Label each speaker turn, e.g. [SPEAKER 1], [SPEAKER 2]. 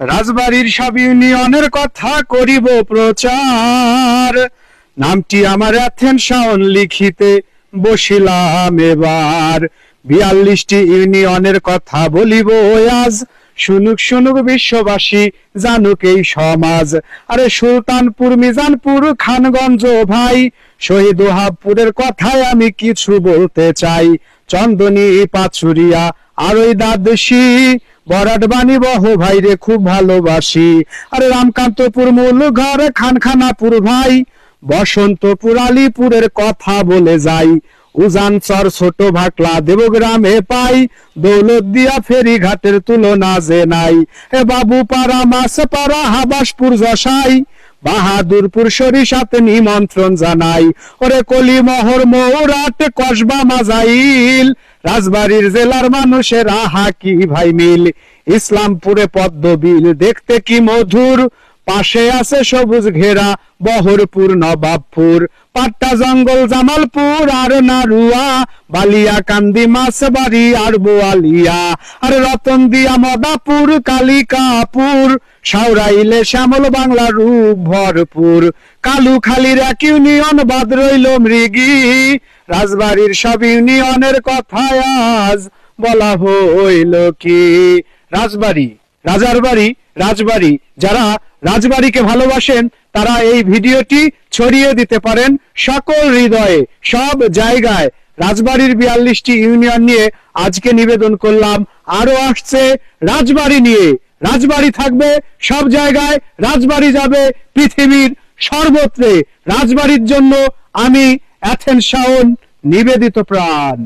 [SPEAKER 1] রাজবাড়ির সব ইউনিয়নের কথা করিব প্রচার। নামটি আমার অ্যাথেনশন লিখিতে বসিলাম এবার। বিয়াল্লিশটি ইউনিয়নের কথা বলিব আজ। শুনুক শুনুক বিশ্ববাসী, জানুক এই সমাজ। আরে সুলতানপুর, মিজানপুর, খানগঞ্জ ভাই, শহীদ ওহাবপুরের কথায় আমি কিছু বলতে চাই। চন্দনী, পাচুরিয়া আর ওই দ্বাদশী বরাট বাণী বহ ভাই রে, খুব ভালোবাসি। আরে রামকান্তপুর মূল ঘর খানখানাপুর ভাই, বসন্তপুর আলিপুরের কথা বলে যাই। উজানচর ছোট ভাকলা দেবগ্রামে পাই, দৌলত দিয়া ফেরি ঘাটের তুলনা যে নাই। এ বাবু পাড়া, মাছ পাড়া, হাবাসপুর যশাই, বাহাদুরপুর সরিষাতে নিমন্ত্রণ জানাই। ওরে কলিমহর মৌরাট কসবা মাজাইল রাজবাড়ির জেলার মানুষের আহা কি ভাই মিল ইসলামপুরে পদ্মবিল দেখতে কি মধুর। পাশে আছে সবুজ ঘেরা, বহরপুর, নবাবপুর, পাট্টা জঙ্গল, জামালপুর, আর নারুয়া বালিয়া কান্দি মাছ বাড়ি আর বোয়ালিয়া, আর রতন দিয়া মদাপুর, কালিকাপুর সাউরাইলে শ্যামল বাংলা, রূপ ভরপুর। কালু খালির এক ইউনিয়ন বাদ রইল মৃগী, রাজবাড়ির সব ইউনিয়নের কথা আজ বলা হইল কি? রাজবাড়ি, রাজার বাড়ি, রাজবাড়ি, যারা রাজবাড়িকে ভালোবাসেন, তারা এই ভিডিওটি ছড়িয়ে দিতে পারেন সকল হৃদয়ে, সব জায়গায়। রাজবাড়ির বিয়াল্লিশটি ইউনিয়ন নিয়ে আজকে নিবেদন করলাম। আরও আসছে রাজবাড়ি নিয়ে। রাজবাড়ি থাকবে সব জায়গায়, রাজবাড়ি যাবে পৃথিবীর সর্বত্রে। রাজবাড়ির জন্য আমি অ্যাথেন শাওন নিবেদিত প্রাণ।